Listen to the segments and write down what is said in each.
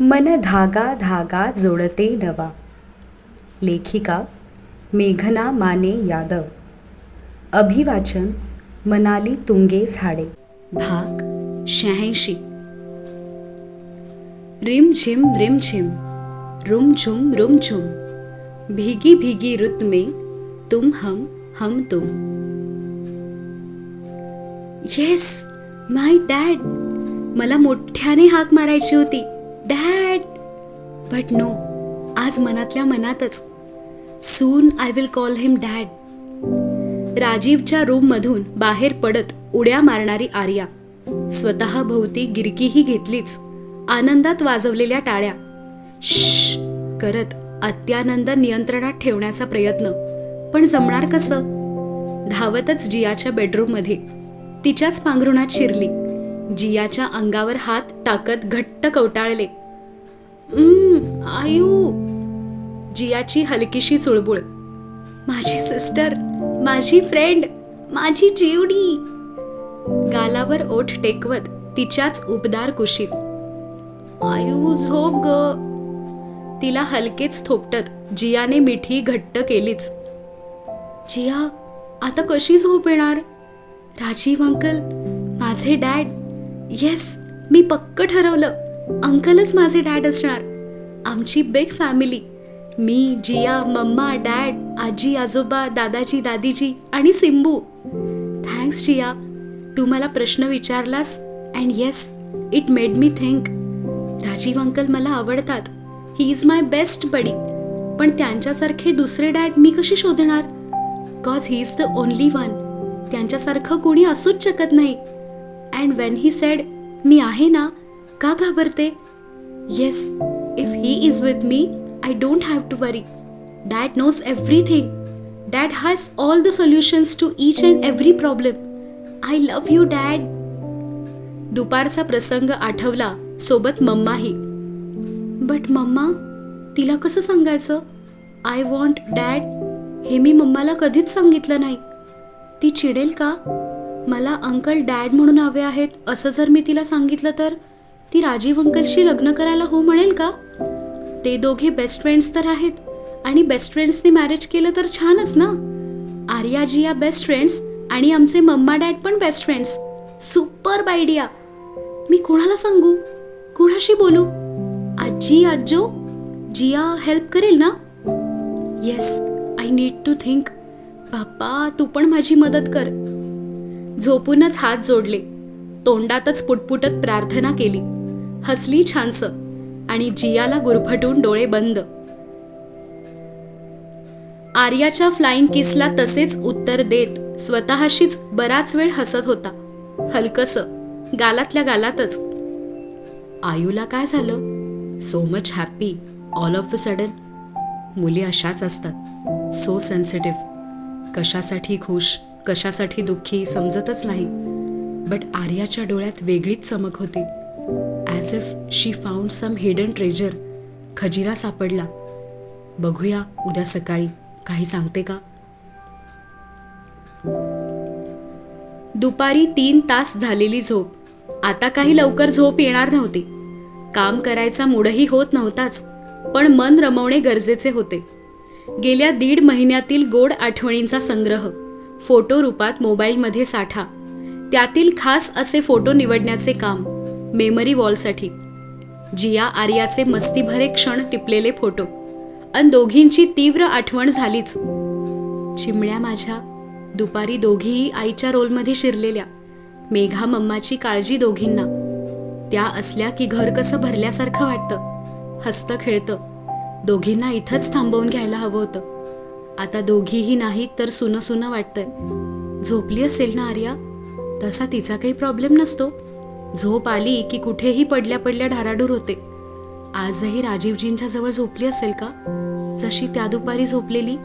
मन धागा धागा जोडते नवा. लेखिका मेघना माने यादव. अभिवाचन मनाली तुंगे झाडे. भाग शहाऐंशी. रिमझिम रिमझिम रुमझुम रुमझुम भीगी भीगी रुत में तुम हम हम तुम. येस माय डॅड मला मोठ्याने हाक मारायची होती. डॅड बट नो आज मनातल्या मनातच. Soon I will call him dad राजीवच्या रूममधून बाहेर पडत उड्या मारणारी आर्या. स्वतः भोवती गिरकीही घेतलीच. आनंदात वाजवलेल्या टाळ्या. श्श करत अत्यानंद नियंत्रणात ठेवण्याचा प्रयत्न. पण जमणार कसं? धावतच जियाच्या बेडरूममध्ये तिच्याच पांघरुणात शिरली. जियाच्या अंगावर हात टाकत घट्ट कवटाळले. आयू. जियाची हलकीशी चुळबुळ. माझी सिस्टर माझी फ्रेंड माझी जीवडी गालावर ओठ टेकवत तिच्याच उबदार कुशीत. आयू झोप ग. तिला हलकेच थोपटत जियाने मिठी घट्ट केलीच. जिया आता कशी झोप येणार? राजीव अंकल माझे डॅड येस मी पक्क ठरवलं. अंकलच माझे डॅड असणार. आमची बिग फॅमिली मी जिया मम्मा डॅड आजी आजोबा दादाजी दादीजी आणि सिंबू. थँक्स जिया. तू मला प्रश्न विचारलास and yes it made me think Rajeev uncle मला आवडतात. He is my best buddy पण त्यांच्यासारखे दुसरे डॅड मी कशी शोधणार? Cause he is the only one त्यांच्यासारखं कोणी असूच शकत नाही. अँड वेन ही सेड मी आहे ना का घाबरते yes if he is with me I don't have to worry dad knows everything dad has all the solutions to each and every problem I love you dad दुपारचा प्रसंग आठवला. सोबत मम्माही. But mamma तिला कसं सांगायचं? आय वॉन्ट डॅड हे मी मम्माला कधीच सांगितलं नाही. ती चिडेल का? मला अंकल डॅड म्हणून हवे आहेत असं जर मी तिला सांगितलं तर? ती राजीव अंकलशी लग्न करायला हो म्हणेल का? ते दोघे बेस्ट फ्रेंड्स तर आहेत आणि बेस्ट फ्रेंड्सनी मॅरेज केलं तर छानच ना? आर्याजी या बेस्ट फ्रेंड्स आणि आमचे मम्मा डॅड पण बेस्ट फ्रेंड्स सुपर आयडिया मी कोणाला सांगू? कुणाशी बोलू? आजी आजो? जिया हेल्प करेल ना? Yes I need to think Bappa तू पण माझी मदत कर. झोपूनच हात जोडले. तोंडातच पुटपुटत प्रार्थना केली. हसली छानस आणि जियाला गुरफटून डोळे बंद. आर्याच्या फ्लाइंग किसला तसेच उत्तर देत स्वतःशीच बराच वेळ हसत होता. हलकस गालातल्या गालातच. आयूला काय झालं? So much happy all of a sudden मुली अशाच असतात. सो सेन्सिटिव्ह कशासाठी खुश? कशासाठी दुःखी समजतच नाही. बट आर्याच्या डोळ्यात वेगळीच चमक होती. As if she found some hidden treasure खजिरा सापडला. बघूया उद्या सकाळी काही सांगते का? दुपारी तीन तास झालेली झोप. आता काही लवकर झोप येणार नव्हती. काम करायचा मूडही होत नव्हताच पण मन रमवणे गरजेचे होते. गेल्या दीड महिन्यातील गोड आठवणींचा संग्रह. फोटो रूपात मोबाईलमध्ये साठा. त्यातील खास असे फोटो निवडण्याचे काम मेमरी वॉलसाठी. जिया आर्याचे मस्तीभरे क्षण टिपलेले फोटो. अन दोघींची तीव्र आठवण झालीच. चिमण्या माझ्या दुपारी दोघीही आईच्या रोलमध्ये शिरलेल्या. मेघा मम्माची काळजी दोघींना. त्या असल्या की घर कसं भरल्यासारखं वाटतं. हसतं खेळतं. दोघींना इथंच थांबवून घ्यायला हवं होतं. आता दोघीही नाही तर सुनं सुनं वाटतंय. झोपली असेल ना आर्या? तसा तिचा काही प्रॉब्लेम नसतो. झोप आली की कुठेही पडल्या पडल्या ढाराडूर होते. आजही राजीवजींच्या जवळ झोपली असेल का? जशी त्या दुपारी झोपलेली.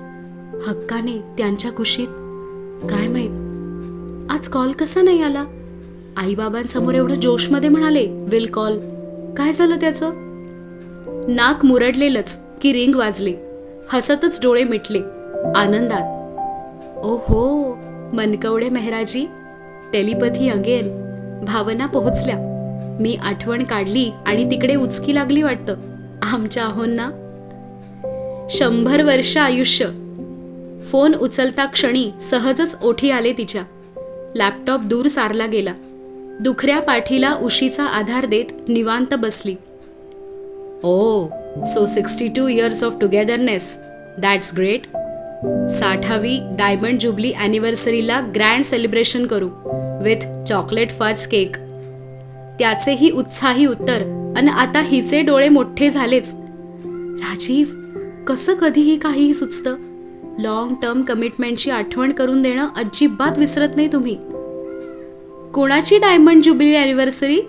हक्काने त्यांच्या कुशीत. काय माहीत? आज कॉल कसा नाही आला? आईबाबांसमोर एवढं जोशमध्ये म्हणाले विल कॉल काय झालं त्याचं? नाक मुरडलेलंच की रिंग वाजले. हसतच डोळे मिटले. आनंदात. ओ हो मनकवडे मेहराजी टेलिपथी अगेन भावना पोहोचल्या. मी आठवण काढली आणि तिकडे उचकी लागली वाटतं. आमच्या आहोंना शंभर वर्ष आयुष्य. फोन उचलता क्षणी सहजच ओठी आले तिच्या. लॅपटॉप दूर सारला गेला. दुखऱ्या पाठीला उशीचा आधार देत निवांत बसली. ओ so sixty two years of togetherness that's great साठावी diamond jubilee अॅनिव्हर्सरीला ग्रँड सेलिब्रेशन करू विथ चॉकलेट फज केक. त्याचेही उत्साही उत्तर आणि आता हिचे डोळे मोठे झालेच. राजीव कसं कधीही काहीही सुचतं. लॉंग टर्म कमिटमेंटची आठवण करून देणं अजिबात विसरत नाही तुम्ही. कोणाची डायमंड जुबली अॅनिव्हर्सरी?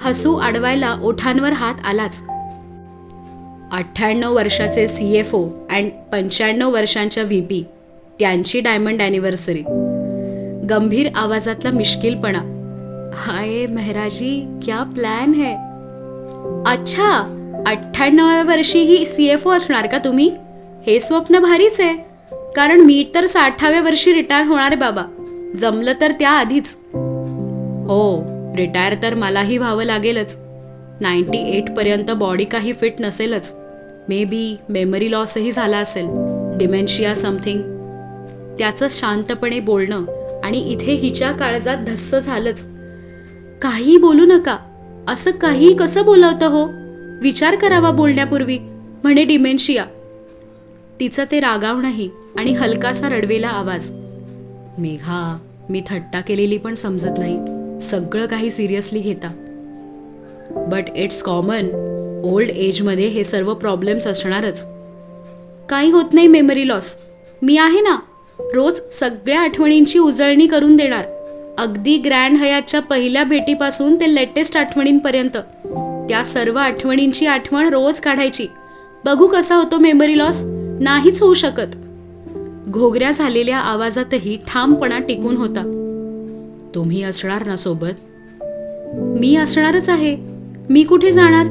हसू अडवायला ओठांवर हात आलाच. अठ्ठ्याण्णव वर्षाचे सी एफ ओ अँड पंच्याण्णव वर्षांच्या व्ही पी त्यांची डायमंड अॅनिव्हर्सरी गंभीर आवाजातला मिश्किलपणा. हाय मेहराजी क्या प्लॅन है? अच्छा अठ्ठ्याण्णव्या वर्षी ही सी एफ ओ असणार का तुम्ही? हे स्वप्न भारीच आहे. कारण मी तर साठाव्या वर्षी रिटायर होणार आहे बाबा. जमलं तर त्या आधीच हो रिटायर तर मलाही व्हावं लागेलच. नाईन्टी एटपर्यंत बॉडी काही फिट नसेलच. मे बी मेमरी लॉसही झाला असेल. डिमेन्शिया समथिंग त्याचं शांतपणे बोलणं आणि इथे हिच्या काळजात धस्स झालंच. काही बोलू नका. असं काही कसं बोलावतं हो? विचार करावा बोलण्यापूर्वी. म्हणे डिमेन्शिया तिचं ते रागावणंही आणि हलकासा रडवेला आवाज. मेघा मी थट्टा केलेली पण समजत नाही. सगळं काही सिरियसली घेता. बट इट्स कॉमन ओल्ड एजमध्ये हे सर्व प्रॉब्लेम्स असणारच. काही होत नाही मेमरी लॉस मी आहे ना रोज सगळ्या आठवणींची उजळणी करून देणार. अगदी ग्रँड हयातच्या पहिल्या भेटीपासून ते लेटेस्ट आठवणींपर्यंत. त्या सर्व आठवणींची आठवण रोज काढायची. बघू कसा होतो मेमरी लॉस नाहीच होऊ शकत. घोगऱ्या झालेल्या आवाजातही ठामपणा टिकून होता. तुम्ही असणार ना सोबत? मी असणारच आहे. मी कुठे जाणार?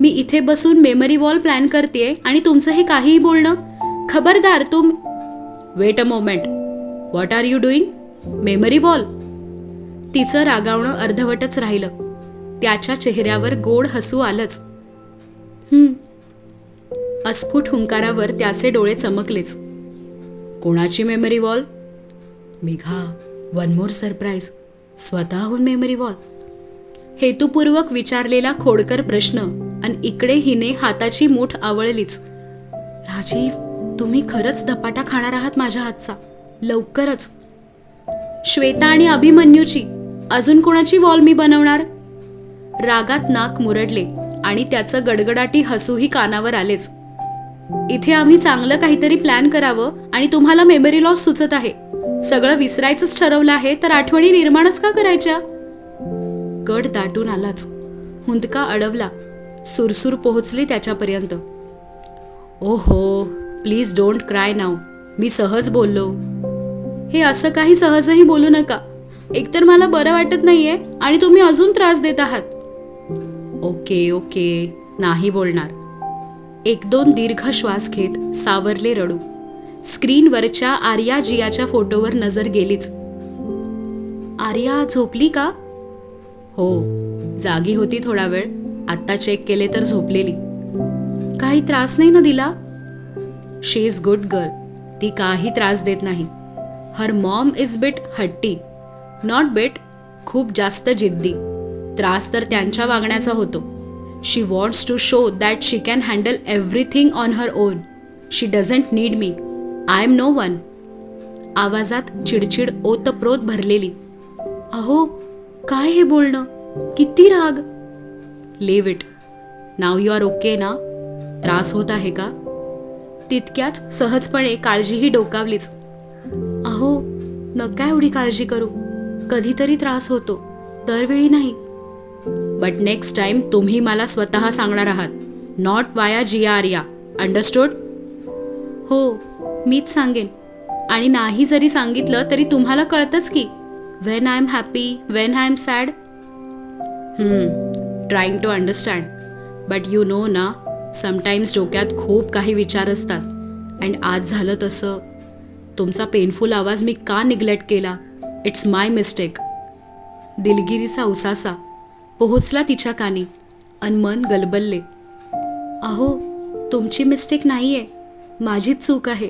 मी इथे बसून मेमरी वॉल प्लॅन करते आणि तुमचं हे काहीही बोलणं? खबरदार तुम wait a moment what are you doing memory wall तिचं रागावणं अर्धवटच राहिलं. त्याच्या चेहऱ्यावर गोड हसू आलंच. अस्फुट हुंकारावर त्याचे डोळे चमकलेच. कोणाची memory wall Megha one more surprise स्वतःहून मेमरी वॉल हेतुपूर्वक विचारलेला खोडकर प्रश्न आणि इकडे हिने हाताची मूठ आवळलीच. राजीव तुम्ही खरंच धपाटा खाणार आहात माझ्या हातचा. लवकरच. श्वेता आणि अभिमन्यूची अजून कोणाची वॉल मी बनवणार? रागात नाक मुरडले आणि त्याचं गडगडाटी हसूही कानावर आलेच. इथे आम्ही चांगलं काहीतरी प्लॅन करावं आणि तुम्हाला मेमरी लॉस सुचत आहे. सगळं विसरायचंच ठरवलं आहे तर आठवणी निर्माणच का करायच्या? गड दाटून आलाच. हुंदका अडवला. सुरसूर पोहोचली त्याच्यापर्यंत. ओ हो प्लीज डोंट क्राय नाव मी सहज बोललो. हे असं काही सहजही बोलू नका. एकतर मला बरं वाटत नाहीये आणि तुम्ही अजून त्रास देत आहात. Okay okay. नाही बोलणार. एक दोन दीर्घ श्वास घेत सावरले रडू. स्क्रीनवरच्या आर्या जियाच्या फोटोवर नजर गेलीच. आर्या झोपली का? हो जागी होती थोडा वेळ. आत्ता चेक केले तर झोपलेली. काही त्रास नाही ना दिला? शी इज गुड गर्ल ती काही त्रास देत नाही. हर मॉम इज बिट हट्टी. नॉट बिट खूप जास्त जिद्दी. त्रास तर त्यांच्या वागण्याचा होतो. She wants to show that she can handle everything on her own she doesn't need me I am no one आवाजात चिडचिड ओतप्रोत भरलेली. अहो काय हे बोलणं? किती राग? Leave it now you are okay ना? त्रास होत आहे का? तितक्याच सहजपणे काळजीही डोकावलीच. अहो नका एवढी काळजी करू. कधीतरी त्रास होतो. दरवेळी नाही. बट नेक्स्ट टाइम तुम्ही मला स्वतः सांगणार आहात. नॉट वाया जी आर या. अंडरस्टूड हो मीच सांगेन. आणि नाही जरी सांगितलं तरी तुम्हाला कळतंच की when I am happy when I am sad trying to understand but you know ना समटाईम्स डोक्यात खूप काही विचार असतात. अँड आज झालं तसं. तुमचा पेनफुल आवाज मी का निग्लेक्ट केला? इट्स माय मिस्टेक दिलगिरीचा उसासा. पोहोचला तिच्या कानी. अन मन गलबलले. अहो तुमची मिस्टेक नाही आहे माझीच चूक आहे.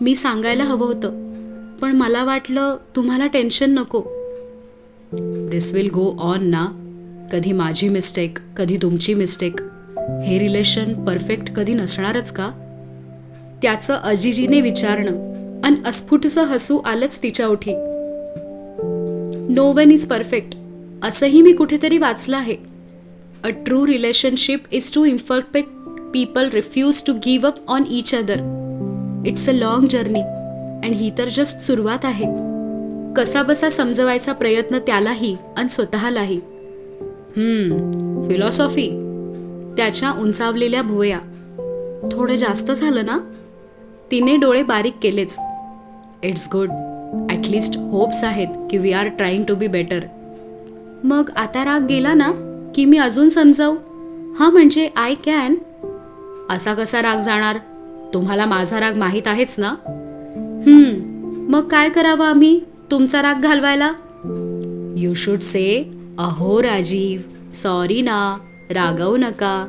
मी सांगायला हवं होतं. पण मला वाटलं तुम्हाला टेन्शन नको. दिस विल गो ऑन ना. कधी माझी मिस्टेक कधी तुमची मिस्टेक हे रिलेशन परफेक्ट कधी नसणारच का? त्याचं अजिजीने विचारणं अन अस्फुटचं हसू आलंच तिच्या उठी नो वन इज परफेक्ट असंही मी कुठेतरी वाचलं आहे. A true relationship is two imperfect people refuse to give up on each other it's a long journey and ही तर जस्ट सुरुवात आहे. कसाबसा समजवायचा प्रयत्न त्यालाही आणि स्वतःलाही. हम्म फिलॉसॉफी त्याच्या उंचावलेल्या भुवया. थोडं जास्त झालं ना? तिने डोळे बारीक केलेच. इट्स गुड ॲटलिस्ट होप्स आहेत की we are trying to be better मग आता राग गेला ना? की मी अजून समजावू? हां म्हणजे आय कॅन असा कसा राग जाणार? तुम्हाला माझा राग माहीत आहेच ना? हम्म मग काय करावं आम्ही? तुमचा राग घालवायला? यू शुड से अहो राजीव सॉरी ना रागवू नका.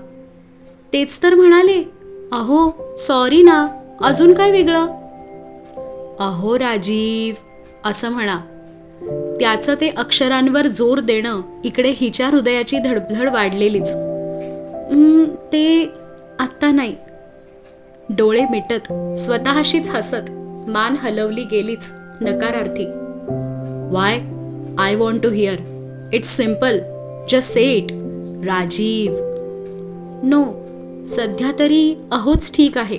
तेच तर म्हणाले. अहो सॉरी ना अजून काय वेगळं? अहो राजीव असं म्हणा. त्याचं ते अक्षरांवर जोर देणं इकडे हिच्या हृदयाची धडधड वाढलेलीच. "उम्म, ते आत्ता नाही. डोळे मिटत स्वतःशीच हसत मान हलवली गेलीच नकारार्थी. Why I want to hear it's simple just say it Rajeev. No सध्या तरी अहोच ठीक आहे.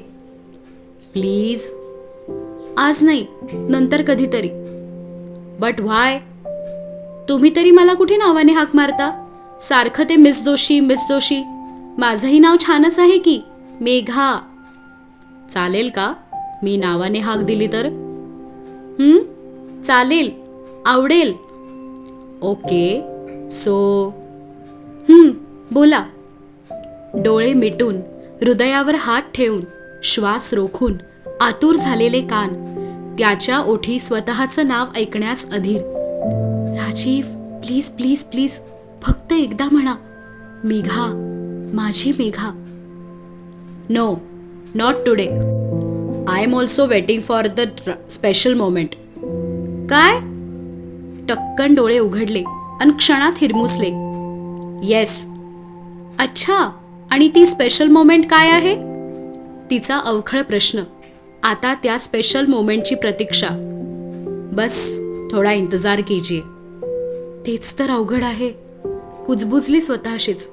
प्लीज आज नाही नंतर कधीतरी. बट व्हाय तुम्ही तरी मला कुठे नावाने हाक मारता? सारखं ते मिस जोशी मिस जोशी. माझंही नाव छानच आहे की? मेघा. चालेल का? मी नावाने हाक दिली तर? हम्म चालेल आवडेल. ओके सो हम्म बोला. डोळे मिटून हृदयावर हात ठेवून श्वास रोखून आतुर झालेले कान त्याच्या ओठी स्वतःचं नाव ऐकण्यास अधीर. राजीव प्लीज प्लीज प्लीज फक्त एकदा म्हणा. मेघा माझी Megha. No not today. I am also waiting for the special moment काय? टक्कन डोळे उघडले आणि क्षणात हिरमुसले. येस अच्छा आणि ती स्पेशल मोमेंट काय आहे? तिचा अवखळ प्रश्न. आता त्या स्पेशल मोमेंटची प्रतीक्षा. बस थोडा इंतजार कीजिए. तेच तर अवघड आहे. कुजबुजली स्वतःशीच.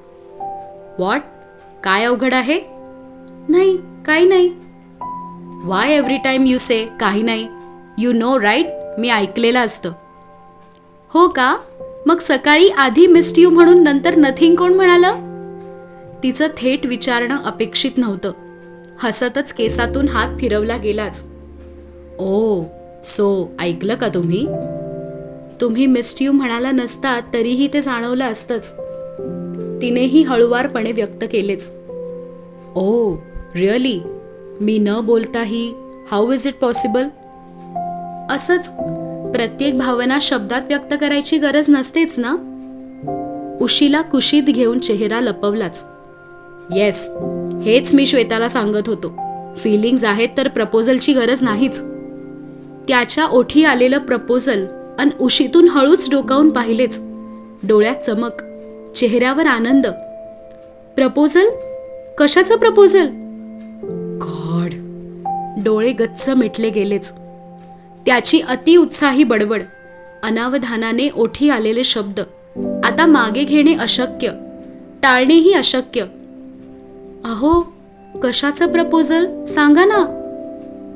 वॉट काय अवघड आहे? नाही काही नाही. Why every time you say काही नाही यू नो राईट मी ऐकलेलं असतं. हो का? मग सकाळी आधी मिस्ड यू म्हणून नंतर नथिंग कोण म्हणालं? तिचं थेट विचारणं अपेक्षित नव्हतं. हसतच केसातून हात फिरवला गेलाच. ओ सो ऐकलं का तुम्ही? तुम्ही मिस्ड यू म्हणाला नसता तरीही ते जाणवलं असतंच. तिनेही हळुवारपणे व्यक्त केलेच. ओ रिअली मी न बोलताही हाऊ इज इट पॉसिबल असंच प्रत्येक भावना शब्दात व्यक्त करायची गरज नसतेच ना? उशीला कुशीत घेऊन चेहरा लपवलाच. येस हेच मी श्वेताला सांगत होतो. फिलिंग्ज आहेत तर प्रपोजलची गरज नाहीच. त्याच्या ओठी आलेलं प्रपोजल अन उशीतून हळूच डोकावून पाहिलेच. डोळ्यात चमक चेहऱ्यावर आनंद. प्रपोजल कशाचं प्रपोजल डोळे गच्च मिटले गेलेच. त्याची अतिउत्साही बडबड अनावधानाने ओठी आलेले शब्द आता मागे घेणे अशक्य टाळणेही अशक्य. अहो कशाचं प्रपोजल? सांगा ना.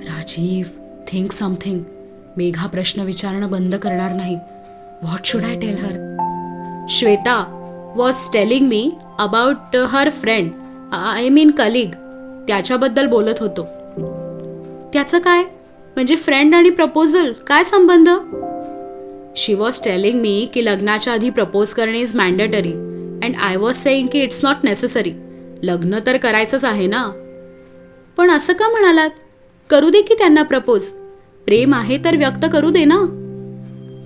राजीव थिंक समथिंग मेघा प्रश्न विचारणं बंद करणार नाही. What should I tell her Shweta was telling me about her friend I mean colleague त्याच्याबद्दल बोलत होतो. त्याचं काय? म्हणजे फ्रेंड आणि प्रपोजल काय संबंध? शी वॉज टेलिंग मी की लग्नाच्या आधी प्रपोज करणे is mandatory and I was saying की इट्स नॉट नेसेसरी लग्न तर करायचंच आहे ना? पण असं का म्हणालात? करू दे की त्यांना प्रपोज प्रेम आहे तर व्यक्त करू दे ना?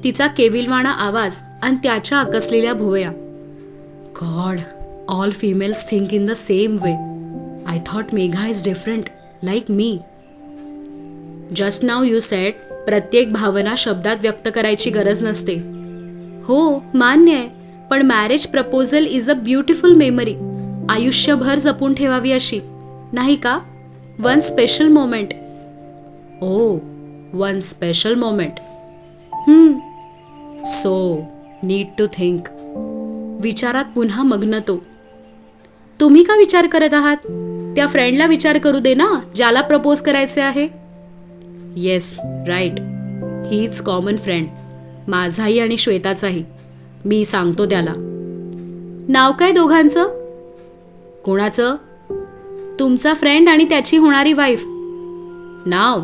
तिचा केविलवाणा आवाज आणि त्याच्या आकसलेल्या भुवया. God all females think in the same way I thought Megha is different like me just now you said प्रत्येक भावना शब्दात व्यक्त करायची गरज नसते. हो मान्य आहे पण marriage proposal is a beautiful memory आयुष्यभर जपून ठेवावी अशी. नाही का? One special moment oh one special moment so need to think विचारात पुन्हा मग्न तो. तुम्ही का विचार करत आहात? त्या फ्रेंडला विचार करू दे ना ज्याला प्रपोज करायचे आहे. येस राईट हीच कॉमन फ्रेंड माझाही आणि श्वेताचाही. मी सांगतो त्याला. नाव काय दोघांचं? कोणाचं? तुमचा फ्रेंड आणि त्याची होणारी वाईफ नाव?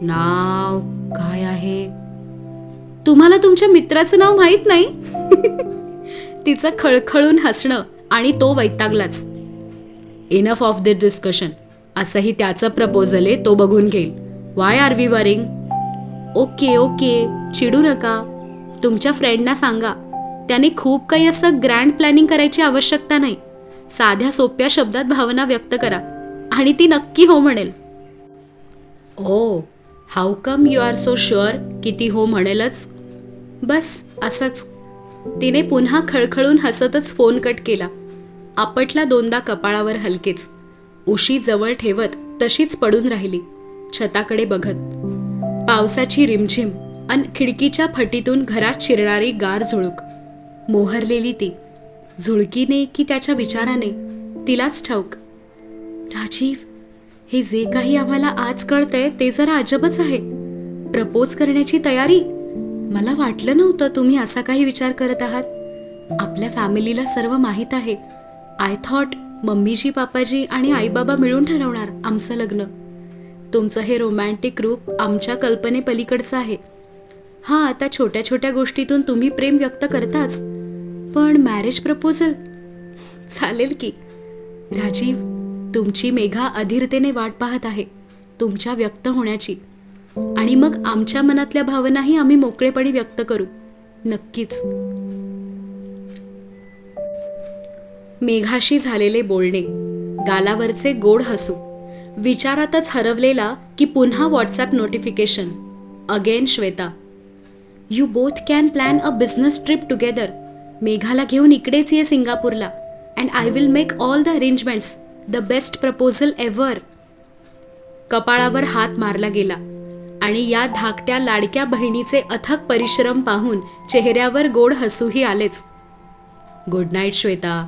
नाव काय आहे? तुम्हाला तुमच्या मित्राचं नाव माहीत नाही? तिचं खळखळून हसणं आणि तो वैतागलाच. इनफ ऑफ द डिस्कशन असंही त्याचं प्रपोजल आहे तो बघून घेईल. Why are we worrying okay okay चिडू नका. तुमच्या फ्रेंडना सांगा. त्याने खूप काही असं ग्रँड प्लॅनिंग करायची आवश्यकता नाही. साध्या सोप्या शब्दात भावना व्यक्त करा. आणि ती नक्की हो म्हणेल. ओ how come you are so sure की ती हो म्हणेलच? बस असंच. तिने पुन्हा खळखळून हसतच फोन कट केला. आपटला दोनदा कपाळावर हलकेच. उशी जवळ ठेवत तशीच पडून राहिली. छताकडे बघत. पावसाची रिमझिम अन खिडकीच्या फटीतून घरात शिरणारी गार झुळूक. मोहरलेली ती. झुळकीने की त्याच्या विचाराने? तिलाच ठाऊक. राजीव हे जे काही आम्हाला आज कळतंय ते जरा अजबच आहे. प्रपोज करण्याची तयारी? मला वाटलं नव्हतं तुम्ही असा काही विचार करत आहात. आपल्या फॅमिलीला सर्व माहीत आहे. आय थॉट मम्मीजी पापाजी आणि आईबाबा मिळून ठरवणार आमचं लग्न. तुमचं हे रोमॅन्टिक रूप आमच्या कल्पनेपलीकडचं आहे. हां आता छोट्या छोट्या गोष्टीतून तुम्ही प्रेम व्यक्त करताच. पण मॅरेज प्रपोजल चालेल की. राजीव तुमची मेघा अधीरतेने वाट पाहत आहे तुमच्या व्यक्त होण्याची. आणि मग आमच्या मनातल्या भावनाही आम्ही मोकळेपणे व्यक्त करू. नक्कीच. मेघाशी झालेले बोलणे गालावरचे गोड हसू. विचारातच हरवलेला की पुन्हा WhatsApp notification again Shweta. You both can plan a business trip together मेघाला घेऊन इकडेच ये सिंगापूरला. And I will make all the arrangements the best proposal ever कपाळावर हात मारला गेला. आणि या धाकट्या लाडक्या बहिणीचे अथक परिश्रम पाहून चेहऱ्यावर गोड हसूही आलेच. Good night Shweta.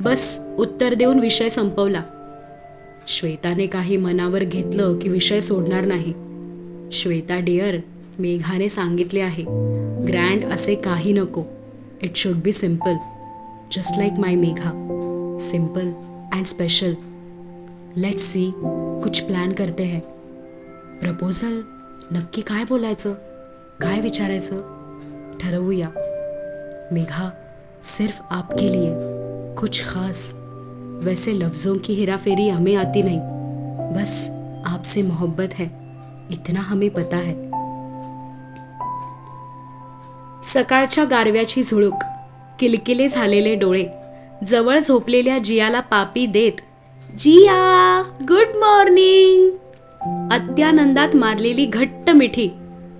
बस उत्तर देऊन विषय संपवला. श्वेताने काही मनावर घेतलं की विषय सोडणार नाही. श्वेता डिअर मेघाने सांगितले आहे ग्रँड असे काही नको. It should be simple just like my Megha. Simple and special let see कुछ प्लॅन करते है. प्रपोजल नक्की काय बोलायचं? काय विचारायचं? ठरवूया. मेघा सिर्फ आपके लिए. कुछ खास. वैसे लफ्ज़ों की हेराफेरी हमें आती नहीं। बस आपसे मोहब्बत है इतना हमें पता है। सकाळच्या गारव्याची झुळूक किलकिले झालेले डोळे जवळ झोपलेल्या जियाला पापी देत जिया गुड मॉर्निंग अत्यानंदात मारलेली घट्ट मिठी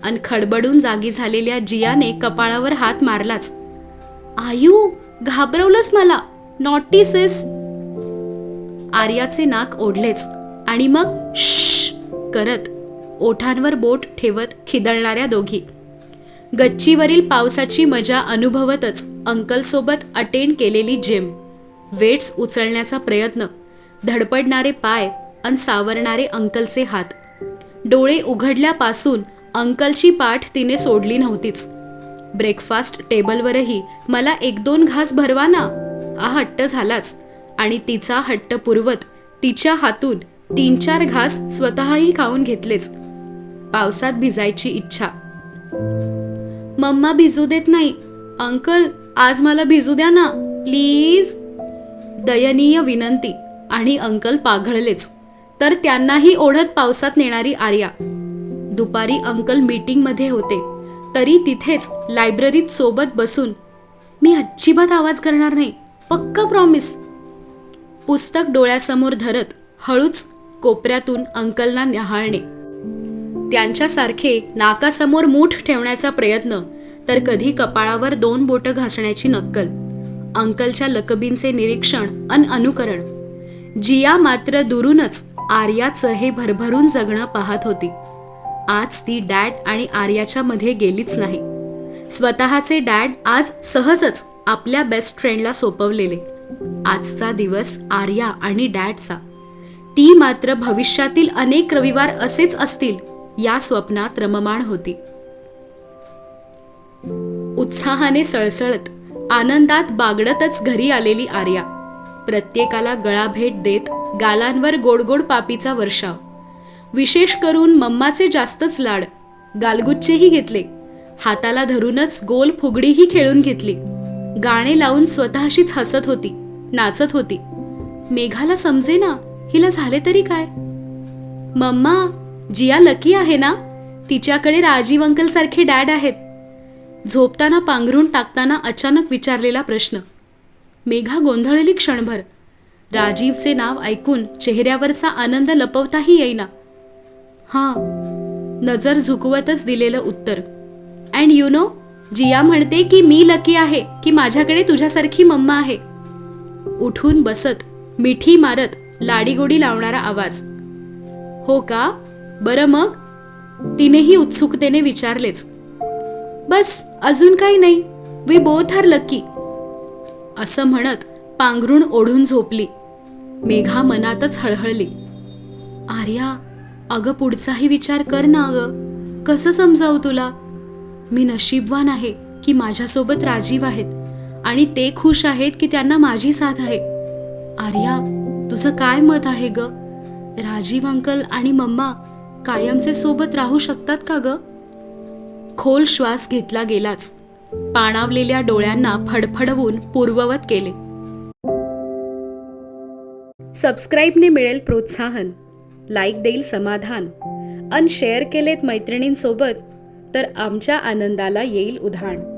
अन खडबडून जागी झालेल्या जियाने कपाळावर हात मारलाच. आयू घाबरवलंस मला. नॉटी आर्याचे नाक ओढलेच आणि मग श करत ओठांवर बोट ठेवत खिदळणाऱ्या दोघी. गच्चीवरील पावसाची मजा अनुभवतच अंकलसोबत अटेंड केलेली जिम. वेट्स उचलण्याचा प्रयत्न धडपडणारे पाय अन सावरणारे अंकलचे हात. डोळे उघडल्यापासून अंकलची पाठ तिने सोडली नव्हतीच. ब्रेकफास्ट टेबलवरही मला एक दोन घास भरवा ना. हा हट्ट झालाच. आणि तिचा हट्ट पुरवत तिच्या हातून तीन चार घास स्वतःही खाऊन घेतलेच. पावसात भिजायची इच्छा. मम्मा भिजू देत नाही. अंकल आज मला भिजू द्या ना प्लीज. दयनीय विनंती आणि अंकल पाघळलेच. तर त्यांनाही ओढत पावसात नेणारी आर्या. दुपारी अंकल मीटिंगमध्ये होते. तरी तिथेच लायब्ररीत सोबत बसून मी अजिबात आवाज करणार नाही. पक्का प्रॉमिस पुस्तक डोळ्यासमोर धरत हळूच कोपऱ्यातून अंकलना न्याहाळणे त्यांच्यासारखे नाकासमोर मूठ ठेवण्याचा प्रयत्न तर कधी कपाळावर दोन बोटं घासण्याची नक्कल. अंकलच्या लकबींचे निरीक्षण अन अनुकरण. जिया मात्र दुरूनच आर्याचं हे भरभरून जगणं पाहत होती. आज ती डॅड आणि आर्याच्या मध्ये गेलीच नाही. स्वतःचे डॅड आज सहजच आपल्या बेस्ट फ्रेंडला सोपवलेले. आजचा दिवस आर्या आणि डॅडचा. ती मात्र भविष्यातील अनेक रविवार असेच असतील या स्वप्नात रममाण होती. उत्साहाने सळसळत आनंदात बागडतच घरी आलेली आर्या. प्रत्येकाला गळा भेट देत गालांवर गोडगोड पापीचा वर्षाव. विशेष करून मम्माचे जास्तच लाड गालगुच्चेही घेतले. हाताला धरूनच गोल फुगडीही खेळून घेतली. गाणे लावून स्वतःशीच हसत होती नाचत होती. मेघाला समजे ना हिला झाले तरी काय? मम्मा जिया लकी आहे ना? तिच्याकडे राजीव अंकल सारखे डॅड आहेत. झोपताना पांघरून टाकताना अचानक विचारलेला प्रश्न. मेघा गोंधळली क्षणभर. राजीवचे नाव ऐकून चेहऱ्यावरचा आनंद लपवताही येईना. हां नजर झुकवतच दिलेलं उत्तर. अँड यू नो जिया म्हणते की मी लकी आहे की माझ्याकडे तुझ्यासारखी मम्मा आहे. उठून बसत मिठी मारत लाडीगोडी लावणारा आवाज. हो का? बरं मग? तिनेही उत्सुकतेने विचारलेच. बस अजून काही नाही. वी बोथ आर लकी असं म्हणत पांघरून ओढून झोपली. मेघा मनातच हळहळली. आर्या अगं पुढचाही विचार कर ना अगं कसं समजावू तुला? मी नशीबवान आहे की माझ्यासोबत राजीव आहेत आणि ते खुश आहेत की त्यांना माझी साथ आहे. आर्या तुझं काय मत आहे ग? राजीव अंकल आणि मम्मा कायमचे सोबत राहू शकतात का ग? खोल श्वास घेतला गेलाच. पाणावलेल्या डोळ्यांना फडफडवून पूर्ववत केले. सबस्क्राईबने मिळेल प्रोत्साहन. लाईक देईल समाधान. अन शेअर केलेत मैत्रिणींसोबत तर आमच्या आनंदाला येईल उधाण.